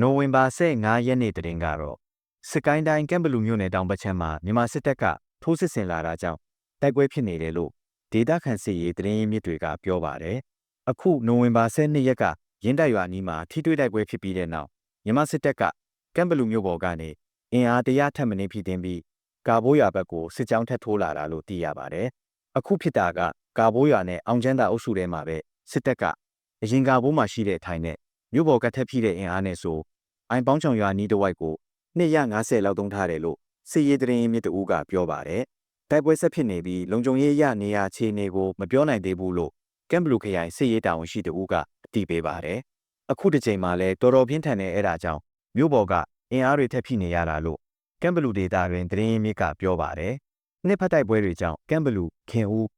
နိုဝင်ဘာ15ရက်နေ့တရင်ကတော့စကိုင်းတိုင်းကမ်ဘလူမြို့နယ်တောင်ဘက်ခြမ်းမှာမြန်မာစစ်တပ်ကထိုးစစ်ဆင်လာတာကြောင့်တိုက်ပွဲဖြစ်နေတယ်လို့ဒေသခံစစ်ရေးတရင်ရင်းမြစ်တွေကပြောပါတယ်။အခုနိုဝင်ဘာ12ရက်ကရင်းတိုက်ရွာနီးမှာထိတွေ့တိုက်ပွဲဖြစ်ပြီးတဲ့နောက်မြန်မာစစ်တပ်ကကမ်ဘလူမြို့ပေါ်ကနေအင်အားတရထပ်မင်းဖြစ်တင်ပြီးကာဘိုးရွာဘက်ကိုစစ်ကြောင်းထပ်ထိုးလာတာလို့သိရပါတယ်။အခုဖြစ်တာကကာဘိုးရွာနဲ့အောင်ချမ်းသာအုပ်စုထဲမှာပဲစစ်တပ်ကအရင်ကာဘိုးမှာရှိတဲ့ထိုင်နဲ့ မြို့ပေါ်ကထက်ဖြစ်တဲ့အင်အားနဲ့ဆိုအိုင်ပေါင်းချောင်ရွာနီးတစ်ဝိုက်ကို250လောက်သုံးထားတယ်လို့စစ်ရေးတရင်မြစ်တူကပြောပါတယ်။တိုက်ပွဲဆက်ဖြစ်နေပြီးလုံခြုံရေးရနေရာခြေနေကိုမပြောနိုင်သေးဘူးလို့ကမ်ဘလူခရိုင်စစ်ရေးတာဝန်ရှိတူကအတည်ပြုပါတယ်။အခုတစ်ချိန်မှလည်းတော်တော်ပြင်းထန်တဲ့အဲ့ဒါကြောင့်မြို့ပေါ်ကအင်အားတွေထက်ဖြစ်နေရတာလို့ကမ်ဘလူဒေတာတွင်တရင်မြစ်ကပြောပါတယ်။နှစ်ဖက်တိုက်ပွဲတွေကြောင့်ကမ်ဘလူခင်ဦး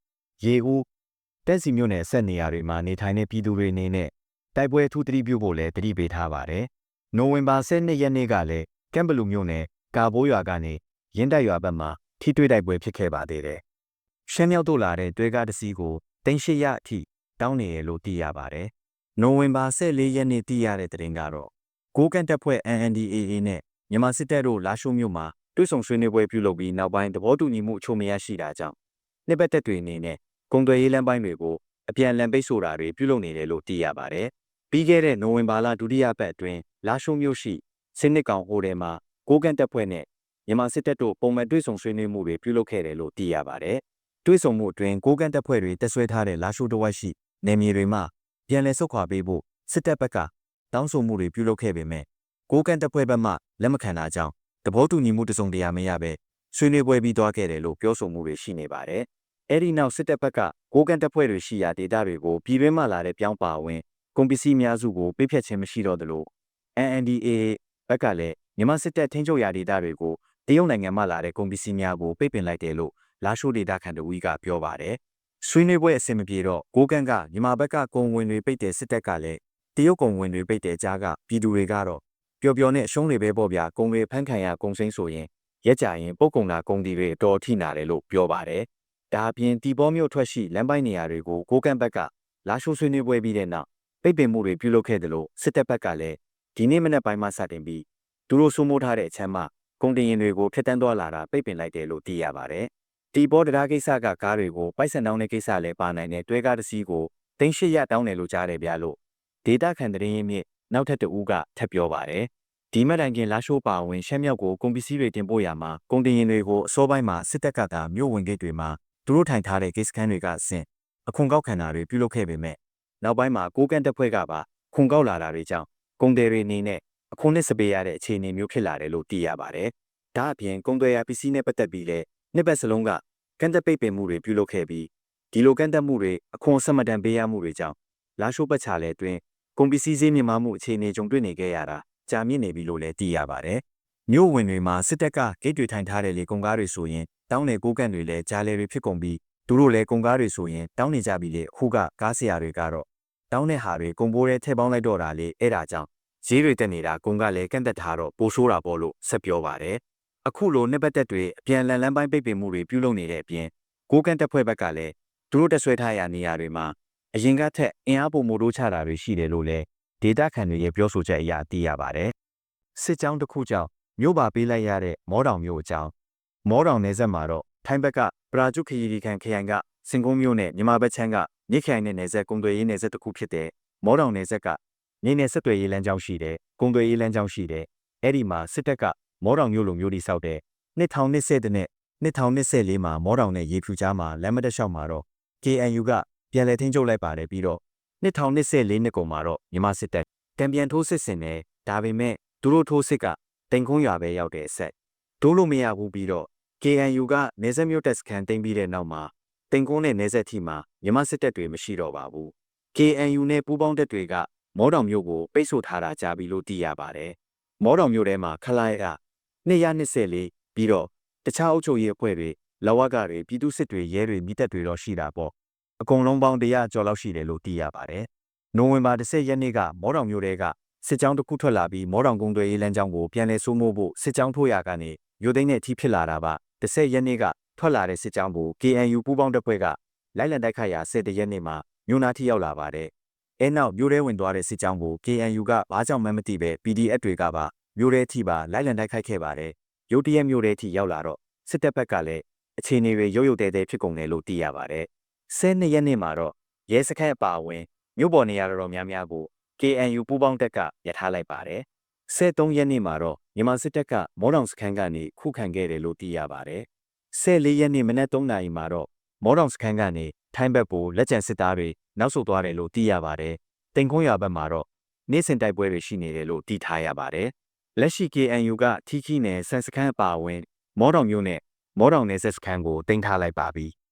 ရေဦးတက်စီမြို့နယ်ဆက်နေရာတွေမှာနေထိုင်တဲ့ပြည်သူတွေအနေနဲ့ တိုက်ပွဲထူးသတိပြုဖို့လည်းတတိပေးထားပါတယ်။နိုဝင်ဘာ12ရက်နေ့ကလည်းကမ်ဘလူမြို့နယ်ကာဘိုးရွာကနေရင်းတိုက်ရွာဘက်မှာထိတွေ့တိုက်ပွဲဖြစ်ခဲ့ပါသေးတယ်။ရှမ်းမြောက်တို့လာတဲ့တွဲကားတစ်စီးကိုတင်ရှိရအထိတောင်းနေရလို့သိရပါတယ်။နိုဝင်ဘာ14ရက်နေ့သိရတဲ့သတင်းကတော့ကိုကန်တပ်ဖွဲ့ NNDAA နဲ့မြန်မာစစ်တပ်တို့လာရှိုးမြို့မှာတွဲဆုံဆွေးနွေးပွဲပြုလုပ်ပြီးနောက်ပိုင်းသဘောတူညီမှုအချို့မရရှိတာကြောင့်နှစ်ပတ်သက်တွေအနေနဲ့ကုန်သွယ်ရေးလမ်းပိုင်းတွေကိုအပြန်အလှန်ပိတ်ဆို့တာတွေပြုလုပ်နေတယ်လို့သိရပါတယ်။ ပြီးခဲ့တဲ့နိုဝင်ဘာလဒုတိယပတ်အတွင်းလာရှိုးမြို့ရှိစနစ်ကောင်ဟိုတယ်မှာကိုကန်တပ်ဖွဲ့နဲ့မြန်မာစစ်တပ်တို့ပုံမှန်တွေ့ဆုံဆွေးနွေးမှုတွေပြုလုပ်ခဲ့တယ်လို့သိရပါတယ်။တွေ့ဆုံမှုအတွင်းကိုကန်တပ်ဖွဲ့တွေတက်ဆွဲထားတဲ့လာရှိုးတဝက်ရှိနယ်မြေတွေမှာပြန်လည်ဆုတ်ခွာပေးဖို့စစ်တပ်ဘက်ကတောင်းဆိုမှုတွေပြုလုပ်ခဲ့ပေမဲ့ကိုကန်တပ်ဖွဲ့ဘက်မှလက်မခံတာကြောင့်သဘောတူညီမှုတစုံတရာမရဘဲဆွေးနွေးပွဲပြီးသွားခဲ့တယ်လို့ပြောဆိုမှုတွေရှိနေပါတယ်။အဲဒီနောက်စစ်တပ်ဘက်ကကိုကန်တပ်ဖွဲ့တွေရှိရာဒေသတွေကိုပြည်တွင်းမှလာတဲ့ပြောင်းပါဝင် ကုန်ပစ္စည်းများစုကိုပိတ်ဖြတ်ခြင်းမရှိတော့သလို NNDA ဘက်ကလည်းမြန်မာစစ်တပ်ထိန်းချုပ်ရာဒေသတွေကိုတရုတ်နိုင်ငံမှလာတဲ့ကုန်ပစ္စည်းများကိုပိတ်ပင်လိုက်တယ်လို့လာရှိုးဒေသခံတဝီကပြောပါတယ်။ဆွေးနွေးပွဲအဆင်မပြေတော့ကိုကန်ကမြန်မာဘက်ကကုန်ဝင်တွေပိတ်တယ်စစ်တပ်ကလည်းတရုတ်ကုန်ဝင်တွေပိတ်တယ်ကြားကပြည်သူတွေကတော့ပျော်ပျော်နဲ့အရှုံးတွေပဲပေါ့ဗျာကုန်တွေဖန်ခံရကုန်စိမ့်ဆိုရင်ရက်ကြရင်ပုတ်ကုံတာကုန်တီတွေအတော်ထိနာတယ်လို့ပြောပါတယ်။ဒါအပြင်တီဘောမြို့ထွက်ရှိလမ်းပိုင်းနေရာတွေကိုကိုကန်ဘက်ကလာရှိုးဆွေးနွေးပွဲပြီးတဲ့နောက် ပိတ်ပင်မှုတွေပြုလုပ်ခဲ့တယ်လို့စစ်တပ်ဘက်ကလည်းဒီနေ့မနေ့ပိုင်းမှစတင်ပြီးသူတို့စိုးမိုးထားတဲ့အချမ်းမှကုန်တင်ရင်တွေကိုဖျက်တမ်းသွားလာတာပိတ်ပင်လိုက်တယ်လို့သိရပါတယ်။တီဘောတရားကိစ္စကကားတွေကိုပိုက်ဆံတောင်းတဲ့ကိစ္စလည်းပါနိုင်တဲ့တွဲကားတစ်စီးကိုတင်းရှစ်ရတောင်းတယ်လို့ကြားတယ်ဗျာလို့ဒေတာခန်တရင်မြင့်နောက်ထပ်တဦးကထပ်ပြောပါတယ်။ဒီမတိုင်ခင်လာရှိုးပါဝင်ရှမ်းမြောက်ကိုကုန်ပစ္စည်းတွေတင်ပို့ရမှာကုန်တင်ရင်တွေကိုအစောပိုင်းမှာစစ်တပ်ကသာမြို့ဝင်ဂိတ်တွေမှာသူတို့ထိုင်ထားတဲ့ဂိတ်စခန်းတွေကအဆင့်အခွန်ကောက်ခံတာတွေပြုလုပ်ခဲ့ပေမဲ့ နောက်ပိုင်းမှာကိုကန်တပ်ဖွဲ့ကပါခွန်ကောက်လာတာတွေကြောင့်ကုန်တယ်တွေအနေနဲ့အခွန်နဲ့စပေးရတဲ့အခြေအနေမျိုးဖြစ်လာတယ်လို့သိရပါတယ်။ဒါအပြင်ကုန်သွယ်ရာပစ္စည်းနဲ့ပတ်သက်ပြီးလည်းနှစ်ပတ်စလုံးကကန်တက်ပိတ်ပင်မှုတွေပြုလုပ်ခဲ့ပြီးဒီလိုကန်တက်မှုတွေအခွန်ဆက်မတန်ပေးရမှုတွေကြောင့်လာရှိုးပတ်ချလဲအတွင်းကုန်ပစ္စည်းဈေးမြင့်မားမှုအခြေအနေကြုံတွေ့နေခဲ့ရတာကြာမြင့်နေပြီလို့လည်းသိရပါတယ်။မြို့ဝင်တွေမှာစစ်တပ်ကဂိတ်တွေထိုင်ထားတဲ့လေကုန်ကားတွေဆိုရင်တောင်းနေကိုကန်တွေလည်းကြားလဲတွေဖြစ်ကုန်ပြီး သူတို့လည်းကုန်ကားတွေဆိုရင်တောင်းနေကြပြီလေအခုကကားဆရာတွေကတော့တောင်းတဲ့ဟာတွေကုန်ပိုးတဲ့ထည့်ပေါင်းလိုက်တော့တာလေအဲ့ဒါကြောင့်ဈေးတွေတက်နေတာကုန်ကလည်းကန့်သက်ထားတော့ပိုဆိုးတာပေါ့လို့ဆက်ပြောပါတယ်။အခုလိုနှစ်ပတ်သက်တွေအပြန်လန်လန်းပိုင်းပိတ်ပင်မှုတွေပြုလုပ်နေတဲ့အပြင်ကိုကန့်တက်ဖွဲ့ဘက်ကလည်းသူတို့တက်ဆွဲထားရနေရာတွေမှာအရင်ကထက်အင်အားပုံမိုတို့ချတာတွေရှိတယ်လို့လည်းဒေတာခန်တွေရဲ့ပြောဆိုချက်အရသိရပါတယ်။စစ်ကြောင်းတစ်ခုကြောင့်မြို့ပါပေးလိုက်ရတဲ့မောတောင်မြို့အကြောင်းမောတောင်နယ်စပ်မှာတော့ ထိုင်းဘက်ကပရာကျုခရီရီခန်ခရိုင်ကစင်ကုန်းမြို့နဲ့မြန်မာဘက်ချမ်းကမြစ်ခရိုင်နဲ့နယ်စပ်ကုန်းသွယ်ရေးနယ်စပ်တစ်ခုဖြစ်တဲ့မောတောင်နယ်စပ်ကနေနယ်ဆက်သွယ်ရေးလမ်းကြောင်းရှိတယ်၊ကုန်းသွယ်ရေးလမ်းကြောင်းရှိတယ်။အဲ့ဒီမှာစစ်တပ်ကမောတောင်မြို့လိုမျိုးတိဆောက်တဲ့2020တဲ့နဲ့2024မှာမောတောင်နဲ့ရေဖြူကြားမှာလမ်းမတက်လျှောက်မှာတော့ KNU ကပြန်လည်ထိန်းချုပ်လိုက်ပါတယ်ပြီးတော့2024နှစ်ကုန်မှာတော့မြန်မာစစ်တပ်တံပြန်ထိုးစစ်ဆင်တယ်ဒါပေမဲ့သူတို့ထိုးစစ်ကတိန်ခုံးရွာပဲရောက်တဲ့အဆက်ဒိုးလို့မရဘူးပြီးတော့ KNU ကနေဆက်မြို့တက်စခန်တင်ပြီးတဲ့နောက်မှာတိန်ကုန်းနဲ့နေဆက်ထီမှာမြန်မာစစ်တပ်တွေမရှိတော့ပါဘူး KNU နဲ့ပူးပေါင်းတပ်တွေကမောတောင်မြို့ကိုပိတ်ဆို့ထားတာကြာပြီလို့သိရပါတယ်။မောတောင်မြို့ထဲမှာခလိုင်းက224ပြီးတော့တခြားအုပ်ချုပ်ရေးအဖွဲ့တွေလဝကတွေပြည်သူစစ်တွေရဲတွေမိသက်တွေတော့ရှိတာပေါ့။အကုန်လုံးပေါင်း100ကျော်လောက်ရှိတယ်လို့သိရပါတယ်။နိုဝင်ဘာ10ရက်နေ့ကမောတောင်မြို့ထဲကစစ်ကြောင်းတစ်ခုထွက်လာပြီးမောတောင်ကုန်းသွယ်ရေးလမ်းကြောင်းကိုပြန်လည်စိုးမိုးဖို့စစ်ကြောင်းထိုးရာကနေမြို့သိမ်းနဲ့ထိဖြစ်လာတာပါ 10ရက်နေ့ကထွက်လာတဲ့စစ်ကြောင်းကို KNU ပူးပေါင်းတပ်ဖွဲ့ကလိုက်လံတိုက်ခိုက်ရာ10ရက်နေ့မှာမြို့နာထိရောက်လာပါတယ်အဲနောက်မြို့ထဲဝင်သွားတဲ့စစ်ကြောင်းကို KNU ကဘာကြောင့်မှမသိပဲ PDF တွေကပါမြို့ထဲအထိပါလိုက်လံတိုက်ခိုက်ခဲ့ပါတယ်။ရုတ်တရက်မြို့ထဲအထိရောက်လာတော့စစ်တပ်ဘက်ကလည်းအခြေအနေတွေရုတ်ရုတ်တဲတဲဖြစ်ကုန်တယ်လို့သိရပါတယ်။12ရက်နေ့မှာတော့ရဲစခန်းအပါအဝင်မြို့ပေါ်နေရာတော်တော်များများကို KNU ပူးပေါင်းတပ်ကရထားလိုက်ပါတယ်။13ရက်နေ့မှာတော့ မြန်မာစစ်တပ်ကမောတောင်စခန်းကနေခုခံခဲ့တယ်လို့သိရပါတယ်။14ရက်နေ့မနက်3နာရီမှာတော့မောတောင်စခန်းကနေထိုင်းဘက်ကိုလက်ကျန်စစ်သားတွေနောက်ဆုတ်သွားတယ်လို့သိရပါတယ်။တင်ခွန်းရွာဘက်မှာတော့နေ့စဉ်တိုက်ပွဲတွေရှိနေတယ်လို့သိထားရပါတယ်။လက်ရှိ KNU ကထီခီနယ်စန်စခန်းအပါအဝင် မောတောင်မြို့နဲ့မောတောင်နယ်ဆက်စခန်းကိုတင်ထားလိုက်ပါပြီ။